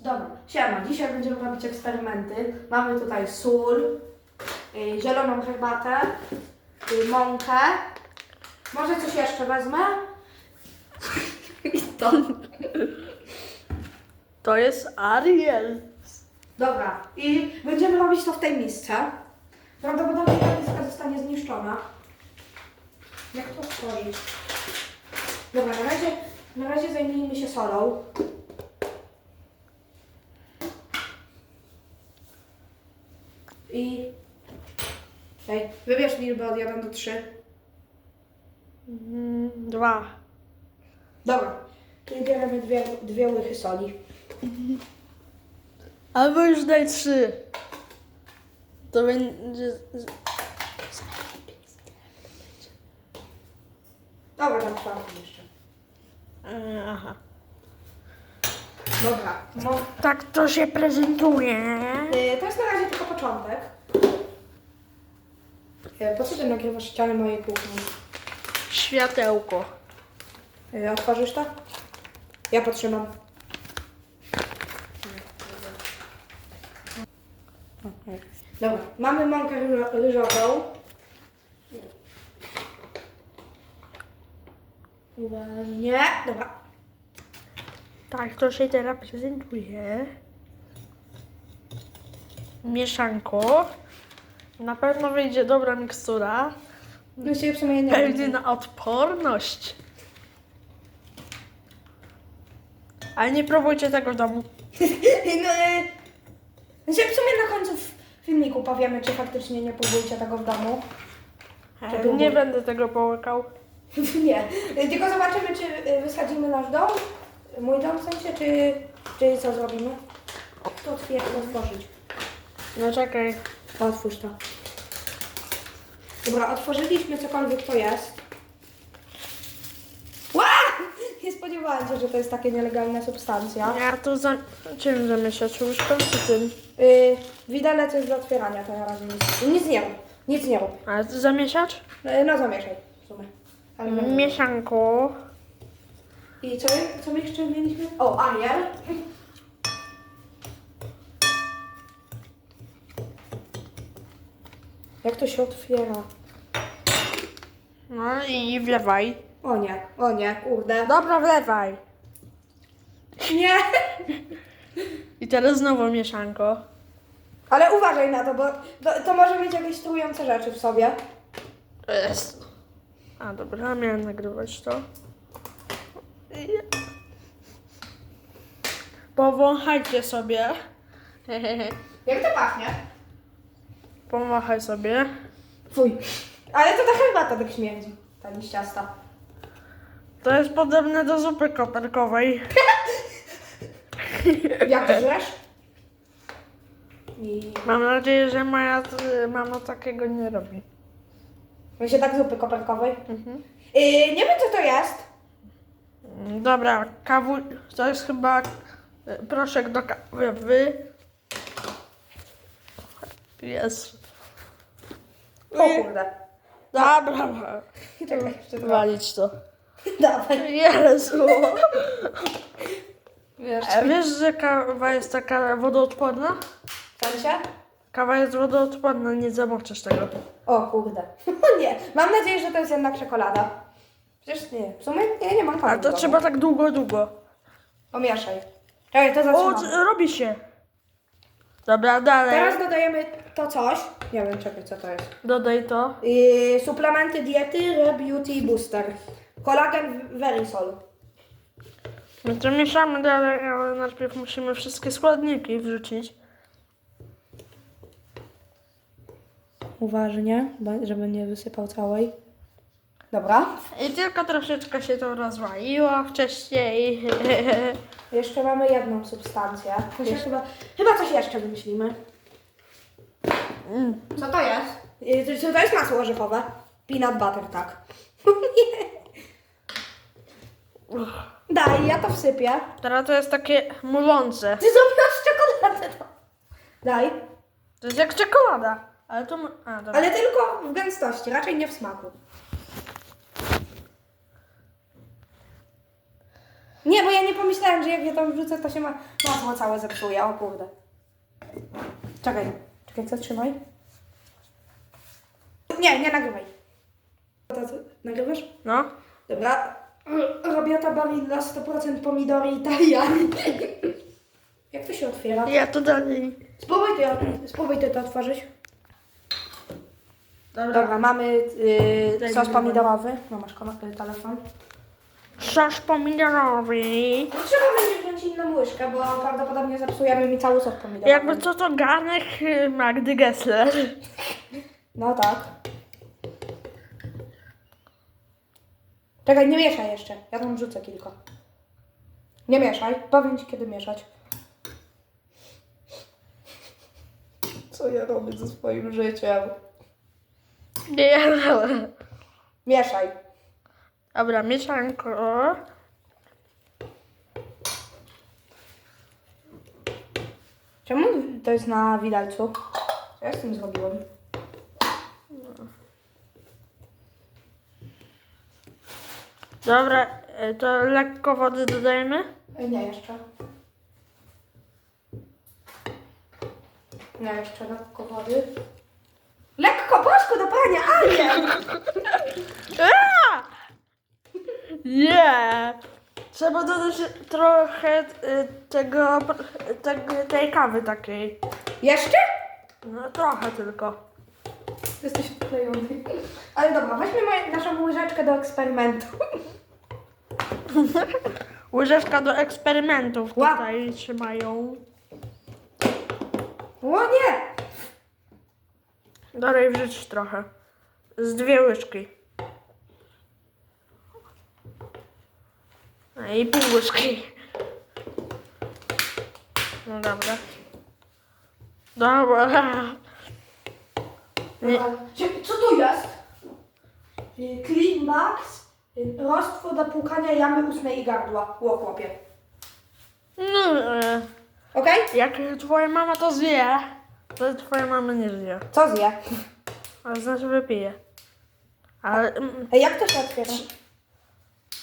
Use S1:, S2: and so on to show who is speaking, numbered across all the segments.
S1: Dobra, siema. Dzisiaj będziemy robić eksperymenty. Mamy tutaj sól, y, zieloną herbatę, y, mąkę. Może coś jeszcze wezmę?
S2: I to. To jest Ariel.
S1: Dobra, i będziemy robić to w tej misce. Prawdopodobnie ta miska zostanie zniszczona. Jak to otworzyć? Dobra, na razie, na razie zajmijmy się solą. I... Ej, wybierz liczbę od 1 do 3.
S2: Mm, Dwa.
S1: Dobra, i bierzemy dwie, dwie łychy soli.
S2: Albo już daj trzy. To będzie...
S1: Dobra, tam czwartą jeszcze.
S2: E, Aha.
S1: Dobra, no,
S2: Tak to się prezentuje.
S1: Y, To jest na razie tylko początek. Y, Po co ty nagrywasz ściany mojej kuchni?
S2: Światełko.
S1: Y, Otworzysz to? Ja potrzymam. Dobra, mamy mąkę ryżo- ryżową. Uważnie. Dobra.
S2: Tak to się teraz prezentuje. Mieszanko. Na pewno wyjdzie dobra mikstura.
S1: No się sumie nie
S2: Pewnie na odporność. Ale nie próbujcie tego w domu.
S1: No, y, znaczy w sumie na końcu w filmiku powiemy, czy faktycznie nie próbujcie tego w domu.
S2: E, Nie będę tego połykał.
S1: Nie, Y, tylko zobaczymy, czy y, wysadzimy nasz dom, mój dom w sensie, czy, czy co zrobimy. To otworzyć.
S2: No czekaj.
S1: Otwórz to. Dobra, otworzyliśmy cokolwiek to jest. Ła! Nie spodziewałam się, że to jest takie nielegalna substancja.
S2: Ja to za... czym zamieszać? Łyżką czy tym?
S1: Yy, widelec jest do otwierania, to na razie nic, nic nie rób. Nic nie rób.
S2: Ale zamieszać?
S1: Y, No zamieszaj w sumie. Ale
S2: Mieszanko.
S1: I co, co my jeszcze mieliśmy? O, Ariel. Jak to się otwiera?
S2: No i wlewaj.
S1: O nie, o nie, kurde.
S2: Dobra, wlewaj.
S1: Nie!
S2: I teraz znowu mieszanko.
S1: Ale uważaj na to, bo to, to może mieć jakieś trujące rzeczy w sobie.
S2: Jest. A dobra, miałem nagrywać to. Powąchajcie sobie.
S1: Jak to pachnie?
S2: Pomachaj sobie.
S1: Fuj. Ale to ta herbata tak śmierdzi. Ta liściasta.
S2: To jest podobne do zupy koperkowej.
S1: Jak żresz? I...
S2: Mam nadzieję, że moja y, mama takiego nie robi.
S1: My się tak zupy koperkowej.
S2: Mhm.
S1: Yy, nie wiem co to jest.
S2: Dobra, kawu... To jest chyba y, proszek do kawy. Jest.
S1: O kurde.
S2: Dobra,
S1: Czekaj, jeszcze dwa.
S2: walić to.
S1: Dawaj.
S2: Jezu.
S1: Wiesz,
S2: A wiesz, że kawa jest taka wodoodporna?
S1: sensie?
S2: Kawa jest wodoodporna, nie zamoczysz tego.
S1: O kurde. nie. Mam nadzieję, że to jest jednak czekolada. Przecież nie. W sumie nie, nie mam
S2: A to trzeba tak długo, długo.
S1: Pomieszaj. Czekaj, to
S2: O,
S1: zaczynamy.
S2: c- robi się. Dobra, dalej.
S1: Teraz dodajemy to coś. Nie wiem, czekaj, co to jest.
S2: Dodaj to.
S1: Yy, suplementy diety Re Beauty Booster. Kolagen Verisol.
S2: My to mieszamy dalej, ale najpierw musimy wszystkie składniki wrzucić.
S1: Uważnie, żeby nie wysypał całej. Dobra.
S2: I tylko troszeczkę się to rozwaliło wcześniej.
S1: Jeszcze mamy jedną substancję. Chociaż chyba, chyba coś jeszcze wymyślimy.
S2: Mm.
S1: Co to jest? Yy, to, to jest masło orzechowe. Peanut butter, tak. Daj, ja to wsypię.
S2: Teraz to jest takie mulące.
S1: Ty zrobiłaś czekoladę. No. Daj.
S2: To jest jak czekolada. Ale to... mu- A, dobra.
S1: Ale tylko w gęstości, raczej nie w smaku. Nie, bo ja nie pomyślałem, że jak je tam wrzucę, to się ma masło całe zepsuje. O kurde. Czekaj, czekaj, co trzymaj? Nie, nie nagrywaj. To, to, nagrywasz?
S2: No.
S1: Dobra. Robiota Barilla 100% pomidory italiani. Jak to się otwiera?
S2: Ja to dalej.
S1: Spróbuj ty, spróbuj ty to otworzyć.
S2: Dobra.
S1: Dobra, mamy yy, sos
S2: mi
S1: pomidorowy. No masz komak, telefon.
S2: Sos pomidorowy.
S1: No, trzeba będzie wziąć inną łyżkę, bo prawdopodobnie zepsujemy mi cały sos pomidorowy.
S2: Jakby co to garnek y, Magdy Gessler.
S1: No tak. Czekaj, nie mieszaj jeszcze. Ja tam rzucę kilka. Nie mieszaj. Powiem ci kiedy mieszać. Co ja robię ze swoim życiem?
S2: Nie.
S1: Mieszaj.
S2: Dobra, mieszanko.
S1: Czemu to jest na widelcu? Co ja z tym zrobiłem?
S2: Dobra, y, to lekko wody dodajemy.
S1: E, Nie, jeszcze. Nie, jeszcze lekko wody. Lekko, bosko do prania, a nie!
S2: Trzeba dodać trochę y, tego, tego, tej kawy takiej.
S1: Jeszcze?
S2: No trochę tylko.
S1: Jesteś odklejony. Ale dobra, weźmy moje, naszą łyżeczkę do eksperymentu.
S2: Łyżeczka do eksperymentów
S1: Ła.
S2: tutaj trzymają.
S1: O nie!
S2: Dalej wrzuć trochę. Z dwie łyżki. I pół łyżki. No dobra. Dobra. Nie.
S1: Co tu jest? Y, Clean Max, y, roztwór do płukania jamy ustnej i gardła. Ło, chłopie.
S2: No, e,
S1: Okej?
S2: jak twoja mama to zje, to twoja mama nie zje.
S1: Co zje?
S2: A znaczy wypije. Ale... mm,
S1: Ej, jak to się otwiera?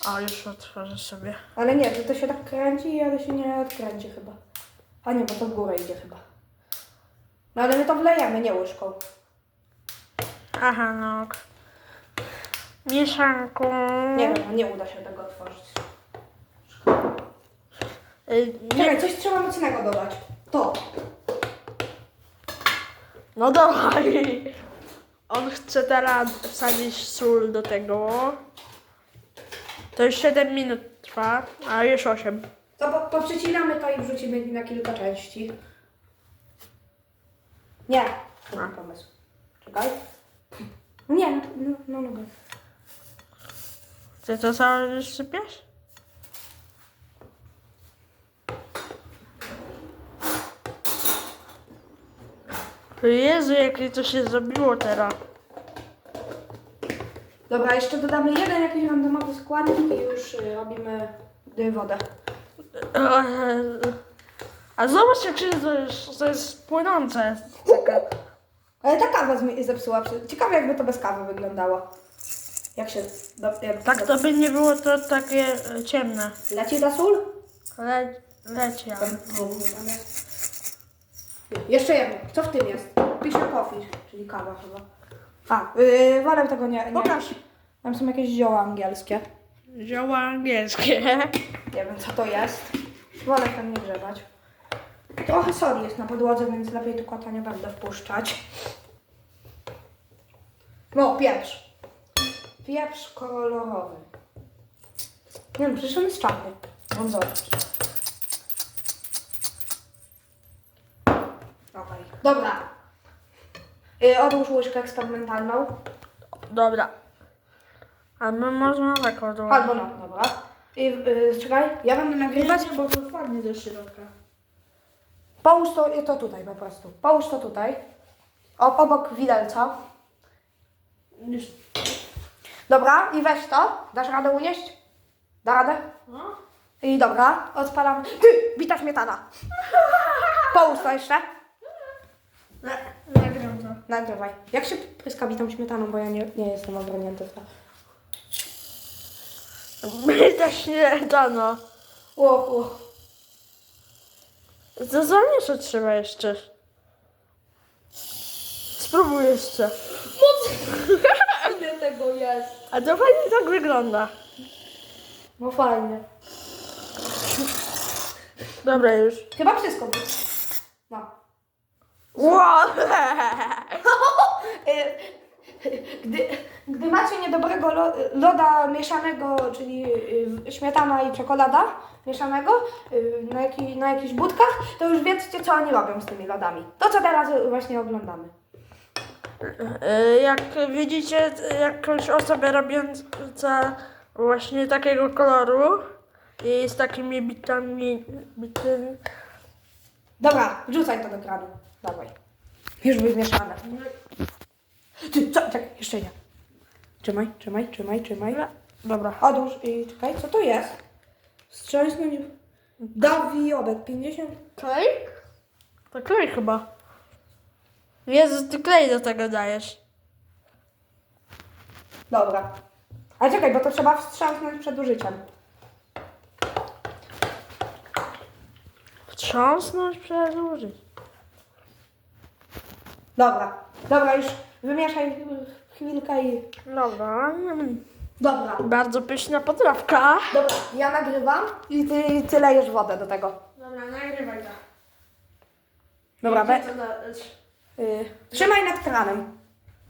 S2: O, już otworzę sobie.
S1: Ale nie, to, to się tak kręci, ale się nie odkręci chyba. A nie, bo to w górę idzie chyba. No ale my to wlejemy, nie łyżką.
S2: Aha, no. Mieszanką.
S1: Nie wiem, nie uda się tego otworzyć.
S2: Y, Nie,
S1: Czekaj, coś trzeba mocnego dodać. To.
S2: no dawaj. On chce teraz wsadzić sól do tego. To już 7 minut trwa, a już 8.
S1: To po, poprzecinamy to i wrzucimy na kilka części. Nie, to był pomysł. Czekaj. Nie, no, no, no, no.
S2: Ty to całe już sypiesz? Jezu, jakie to się zrobiło teraz.
S1: Dobra, jeszcze dodamy jeden jakiś randomowy składnik i już y, robimy y, wodę.
S2: A zobacz, jak się to jest, to jest płynące. Taka.
S1: Ale ta kawa zmi- zepsuła. przy- Ciekawe jakby to bez kawy wyglądało. Jak się... Do, jak
S2: Tak to by nie było to takie e, ciemne.
S1: Leci ta sól?
S2: Le, leci, ale...
S1: Jeszcze jedno. Co w tym jest? Pisze coffee, czyli kawa chyba. A, yy, wolę tego nie, nie.
S2: Pokaż.
S1: Tam są jakieś zioła angielskie.
S2: Zioła angielskie.
S1: Nie wiem co to jest. Wolę tam nie grzebać. Trochę soli jest na podłodze, więc lepiej tu kota nie będę wpuszczać. No, pieprz. Pieprz kolorowy. Nie wiem, przecież on jest czarny. Brązowy. Okej. Dobra. Yy, odłóż łyżkę eksperymentalną.
S2: Dobra. A my można tak odłożyć.
S1: Albo no, dobra. I, yy, czekaj, ja będę nagrywać.
S2: bo to wpadnie do środka.
S1: Połóż to, to tutaj po prostu. Połóż to tutaj. O, obok widelca.
S2: Już.
S1: Dobra, i weź to. Dasz radę unieść? Da radę?
S2: No.
S1: I dobra, odpalam. Ty, bita śmietana. Połóż to jeszcze.
S2: Nagram to.
S1: Nagrywaj. Jak się pryska bitą śmietaną, bo ja nie, nie jestem obronięty w to.
S2: My też nie dano.
S1: O, o.
S2: Zazwonisz trzeba jeszcze. Spróbuj jeszcze.
S1: Ile tego jest?
S2: A to fajnie tak wygląda.
S1: No fajnie.
S2: Dobra już.
S1: Chyba wszystko.
S2: Wow.
S1: Gdy, gdy macie niedobrego lo- loda mieszanego, czyli y, śmietana i czekolada mieszanego y, na, jaki, na jakichś budkach, to już wiedzcie, co oni robią z tymi lodami. To, co teraz właśnie oglądamy.
S2: E, Jak widzicie jakąś osobę robiącą właśnie takiego koloru i z takimi bitami, bitymi.
S1: Dobra, wrzucaj to do kranu. Dawaj. Już wymieszane. Ty, co? Czekaj, jeszcze nie. Trzymaj, trzymaj, trzymaj, trzymaj.
S2: Dobra.
S1: Odłóż i czekaj, co to jest? Wstrząsnąć. Dawiobek 50.
S2: Klej? To klej chyba. Jezu, ty klej do tego dajesz.
S1: Dobra. A czekaj, bo to trzeba wstrząsnąć przed użyciem.
S2: Wtrząsnąć, przedłużyć.
S1: Dobra, dobra, już wymieszaj chwilkę i...
S2: Dobra.
S1: Dobra,
S2: Bardzo pyszna potrawka.
S1: dobra, ja nagrywam i ty, ty lejesz wodę do tego.
S2: Dobra, nagrywaj to.
S1: Dobra, we,
S2: to dać?
S1: y, trzymaj nad kranem.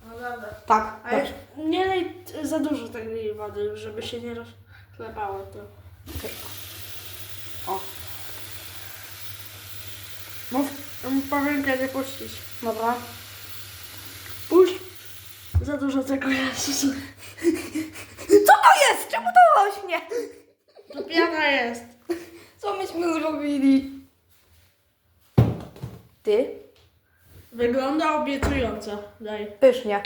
S2: No dobra.
S1: Tak,
S2: A
S1: dobrze.
S2: jak nie lej t- za dużo tej wody, żeby się nie rozchlebało to.
S1: O. Mów,
S2: Powiem kiedy puścić.
S1: dobra.
S2: Puść! Za dużo tego jest.
S1: Co to jest? Czemu to rośnie?
S2: To piana jest.
S1: Co myśmy zrobili? Ty?
S2: Wygląda obiecująco. Daj.
S1: Pysznie.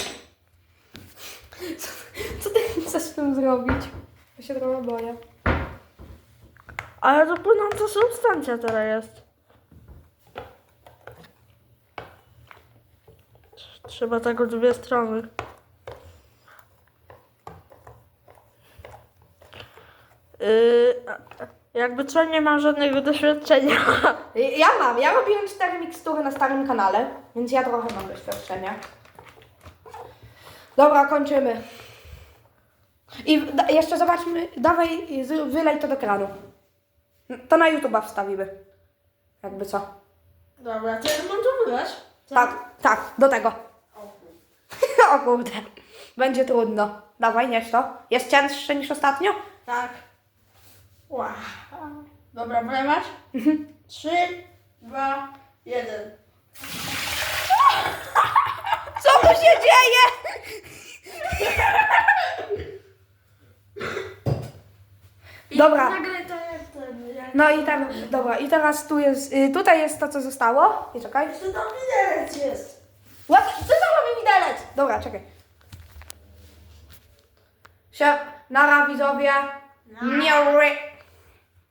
S1: Co, co ty chcesz z tym zrobić? Ja się trochę boję.
S2: Ale to płynąca substancja teraz jest. Trzeba tak o dwie strony. Yy, jakby co, nie mam żadnego doświadczenia.
S1: Ja mam. Ja robiłem cztery mikstury na starym kanale, więc ja trochę mam doświadczenia. Dobra, kończymy. I da, jeszcze zobaczmy, dawaj, z- wylej to do kranu. To na YouTube'a wstawimy. Jakby co.
S2: Dobra, to mam to wylać?
S1: Tak, tak, do tego. O kurde. Będzie trudno. Dawaj, nieś to. Jest cięższe niż ostatnio?
S2: Tak. Wow. Dobra, wlewać? Trzy, dwa, jeden.
S1: Co tu się dzieje? Dobra.
S2: Nagle to jest ten, jak...
S1: No i tam, dobra, i teraz tu jest, y, tutaj jest to, co zostało. I czekaj.
S2: To tam widelec jest.
S1: Widelec? Dobra, czekaj. Się, nara widzowie. Miaury.